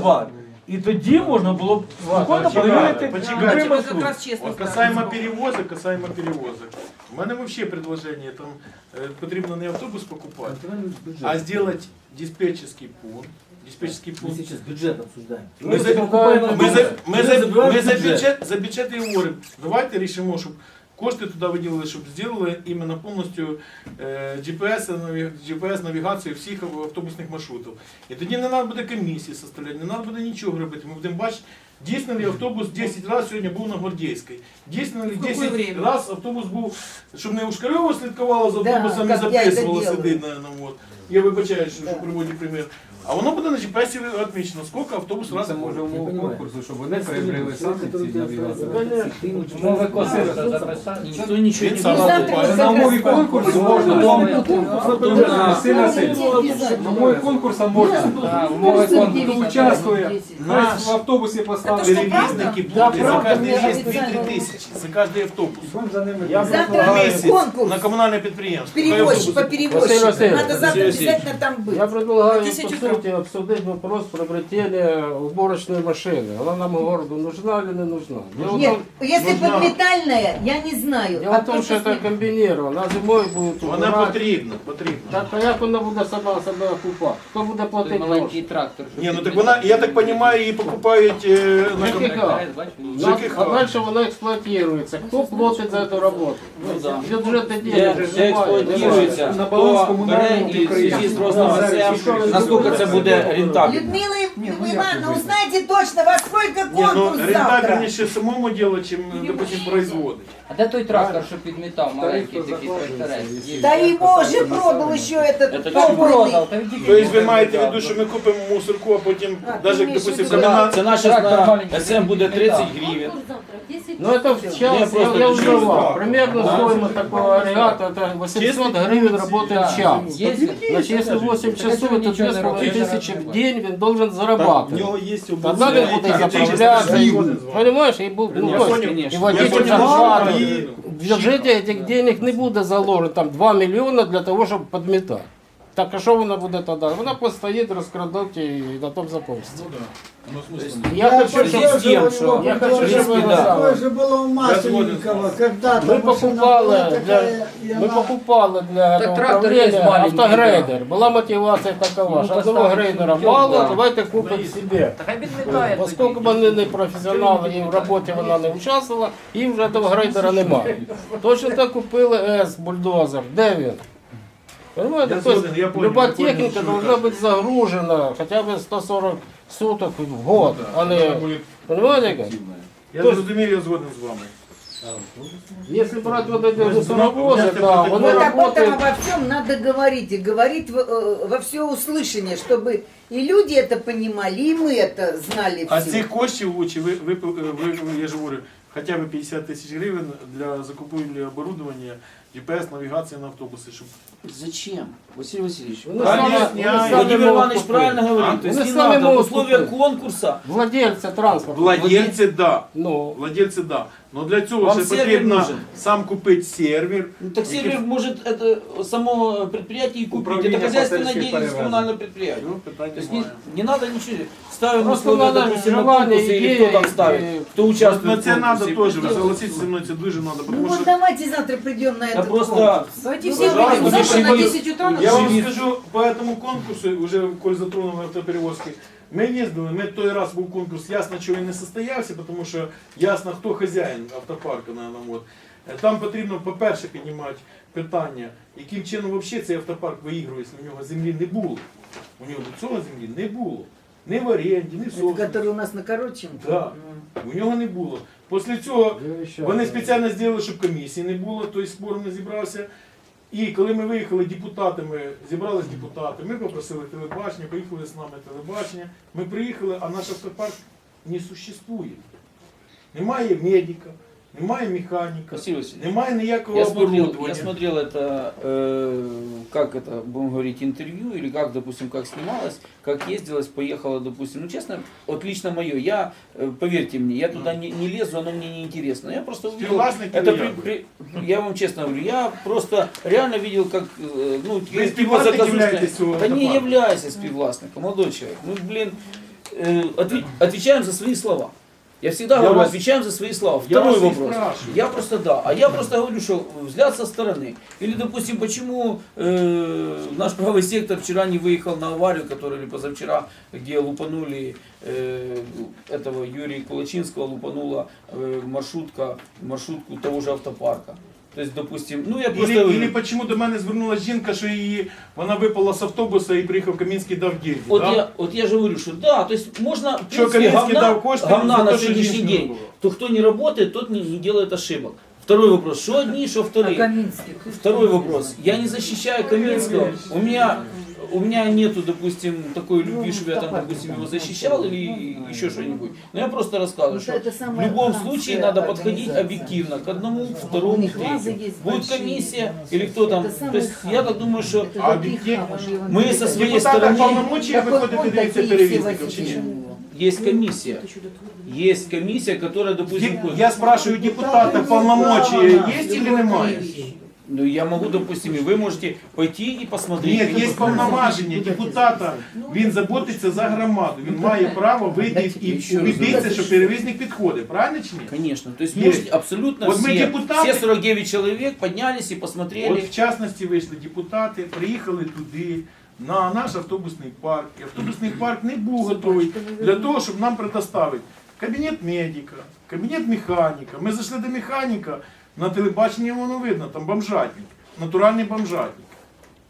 бар. І тоді можна було б спокійно почекайте, перевірити почекайте. любий Вы Вы маршрут. как раз честно От сказали. касаємо перевозок, касаємо перевозок. У мене взагалі предложення, там е, потрібно не автобус покупати, а зробити диспетчерський пункт. Диспетчерський Мы пункт. сейчас бюджет обсуждаем. Ми за, покупаємо ми за, автобус, ми за, забираємо ми за бюджет. бюджет, за бюджет і говоримо. Давайте рішимо, щоб кошти туди виділили, щоб зробили іменно повністю е, GPS, наві- GPS навігацію всіх автобусних маршрутів. І тоді не треба буде комісії составляти, не треба буде нічого робити. Ми будемо бачити, дійсно ли автобус 10 разів сьогодні був на Гвардійській. Дійсно ли 10 разів автобус був, щоб не Ушкарьова слідкувала за Да, автобусом і я это записувала сюди. На, на, от. Я вибачаю, що, Да. що приводю примір. А воно буде на GPS відмічено, скільки автобус Це разів може був. умов конкурсу, щоб вони приобрели самі ці навігації. Мови косиста записати. Ніхто нічого не закупає. На умові конкурсу можна не сильно сильно. На умові конкурсу можна. Так, Умови Хто конкурсу. участвує, хай в автобусі поставить. Перевізники Да, будуть за рейс офіційно- 2-3 тисячі, за кожен автобус. Завтра конкурс. на комунальне підприємство. Перевозчик по перевозчику. Надо завтра обязательно там быть. Я предлагаю, Тысячу по крон. сути, обсудить вопрос приобретения уборочной машины. Она нам городу нужна или не нужна? Дело в Нет, том, если нужна. подметальная, я не знаю. дело А в том, то, что что это комбинировано. А зимой будет Вона убирать. потрібна, потрібна. Так, а як вона буде себе, себе окупати? Хто буде платити Маленький гроші? трактор. Ні, ну так вона, я так розумію, її покупають е, на ком- ЖКХ. ЖКХ. А дальше вона експлуатується. Хто платить за цю роботу? Бюджети Де, денег же де немає. експлуатується, На баланс хто комунального бере і в підприємства. зв'язку з розним СМ, наскільки це буде рентабельно. Людмила Ивановна, узнайте точно, во сколько ну конкурс завтра? рентабельніше самому діло, чим, допустим, производить. А де той трактор, що підмітав, маленький такий тракторець? Є. Да его уже продал еще этот Це що покойный. продав? Та Тобто ви маєте в виду, що ми купимо мусорку, а потім, А, ти навіть, маєш допустим, виду, комбінат, Це наша на СМ буде 30 гривень. Ну это в час, я, просто я чисто. узревал. Примерно стоимость такого агрегата, это 800 гривен работает в час. Є Значит, если 8 часов, это ничего не 2500 в день он должен В зарабатывать. нього є Тогда він буде заправляться, и, понимаешь, и, бу- ну, то есть, и Я водитель понял, зарплату. і- В бюджете этих денег не буде заложено, там 2 мільйони для того, щоб підмітати. Так а що вона буде тоді? Вона постоїть, розкрадуть і на тому закончиться. Я хочу, щоб тем, що я хочу, щоб принципе, вона да. сама. Такое же было у Масленникова, когда Мы покупали для, мы покупали для Так этого трактор управления есть маленький, автогрейдер. Была мотивация такова, Ну, что одного поставить грейдера путем, мало, да. давайте купимо себе. Та хай підмітає. Поскольку вони не професіонали і в роботі вона не участвувала, їм вже того грейдера немає. Точно так купили С бульдозер. Де він? Понимаете? Я То есть згоден, я понял, люба я понял, техника що ви должна кажете. быть загружена хотя бы 140 суток в год, а не... Понимаете как? Я Тож- зрозумів, я згоден з вами. Если брать вот эти Мы мусоровозы, знаем, да, это они Вот об этом работают... обо всем надо говорить. И говорить в- э, во все услышание, чтобы и люди это понимали, и мы это знали А все. цих коштів лучше ви, ви, ви, ви- я ж говорю, хоча б 50 тисяч гривень для закупівлі оборудовання, GPS, навігації на автобуси, щоб Зачем? Василий Васильевич. Вони Та самі- ні, вони ні, самі Владимир можуть Иванович купити. правильно говорит. А? То есть Вони не самі надо. В можуть условиях купити. конкурса Владельцы транспорта. владельці да. Ну, Владельці да. Но для цього Вам ще сервер потрібно нужен. сам купити сервер. Ну, так Який- сервер может это само предприятие и купить. Управление Это хозяйственная пассажирских деятельность перевозок. коммунального предприятия. Ну, питань То есть не, немає. не надо ничего. Ставим Просто условия, надо допустим, на желание, конкурсе или идея кто там и- ставит, кто Просто участвует на в це треба конкурсе. теж, ви согласитесь зі мною, це дуже треба, Ну тому вот що давайте завтра придем на Да этот просто конкурс. Давайте Ну, все пожалуйста, выйдем завтра на потому что 10 утра. Я вам Живі. скажу, по этому конкурсу, уже коль затронули автоперевозки, ми їздили, ми той раз був конкурс, ясно, що він не состоявся, тому що ясно, хто хазяїн автопарку на нам. От. Е, Там потрібно, по-перше, піднімати питання, яким чином взагалі цей автопарк виігрує, якщо у нього землі не було. У нього до цього землі не було. Ні в оренді, ні в Это собственності. который у нас на Коротченко? Да. У нього не було. Після цього вони спеціально зробили, щоб комісії не було, той спор не зібрався. І коли ми виїхали депутатами, зібрались депутати, ми попросили телебачення, поїхали з нами телебачення. Ми приїхали, а наш автопарк не существує. Немає медика, немає механіка, Василий Васильевич. немає ніякого Я смотрел, оборудовання. я смотрел это, э, как это, будем говорить, интервью, или как, допустим, как снималось, как ездилось, поехало, допустим. Ну, честно, вот лично мое, я, э, поверьте мне, я туда не, не лезу, оно мне не интересно. Я просто увидел, Співвласники это ви при- як? при- я вам честно говорю, я просто реально видел, как, э, ну, Ви его співвласник заказушка- являєтесь цього Да не автопарку? являйся співвласником, молодой человек. Ну, блин, э, отве- отвечаем за свои слова. Я всегда Я говорю, вас- отвечаем за свои слова. Я Второй вас и вопрос. спрашиваю. Я просто да. А я просто говорю, что взгляд со стороны. Или, допустим, почему э, наш правый сектор вчера не выехал на аварию, которую или позавчера, где лупанули э, этого Юрия Кулачинского, лупанула э, маршрутка, маршрутку того же автопарка. То есть, допустим, ну я просто... Или, говорю, или почему до мене звернулася жінка, що її вона випала з автобуса і приїхав Камінський дав гільдію. Вот, да? я, вот я же говорю, что да, то есть можно, в Чё, принципе, Каменский говна, дал кошты говна за на то, что сегодняшний женщины день, было? то кто не работает, тот не, не делает ошибок. Второй вопрос, что одни, что А вторые. Каминский? Второй вопрос, я не защищаю Каменского, у меня, у меня нету, допустим, такой любви, чтобы я там, допустим, его защищал или еще что-нибудь. Но я просто рассказываю, Ну, что это в самая любом финансовая случае надо подходить организация. объективно к одному, У второму, них базы третьему. есть Будет большие. комиссия или кто там. Это самый То есть хаб. я так думаю, что Это А такие объективно хабы, же. я вам Мы говорю. со своей Депутата стороны- повномочия Какой виходити фонд дивитися такие перевізників все чи ні? возьмите? есть комиссия. Есть комиссия, которая, допустим, Ді- Я спрашиваю, депутата полномочия есть или немає? ну, я могу, допустим, и вы можете пойти и посмотреть. Ні, є повноваження депутата. Він заботиться за громаду. Він має право вийти і убедитися, що перевізник підходить. Правильно чи ні? Конечно, то есть Есть. можете абсолютно Вот мы все, депутаты- все 49 человек поднялись и посмотрели. От в частності вийшли депутати, приїхали туди. на наш автобусний парк. І автобусний парк не був готовий для того, щоб нам предоставити кабінет медика, кабінет механіка. Ми зайшли до механіка, на телебаченні воно видно, там бомжатник, натуральний бомжатник.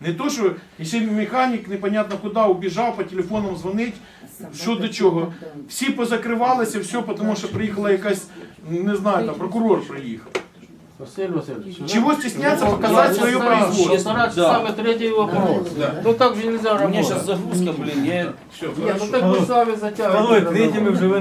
Не то, що ще механік непонятно куди убіжав, по телефонам дзвонить, що до чого. Всі позакривалися, все, тому що приїхала якась, не знаю, там прокурор приїхав. Василий Васильевич, Чего стесняться показать свое производство? Стараться Да. самый третий вопрос. Ну так же нельзя У меня работать. сейчас загрузка, блин, я Все, Нет, ну так вы сами затягиваете. Второй, третий мы разговор. вже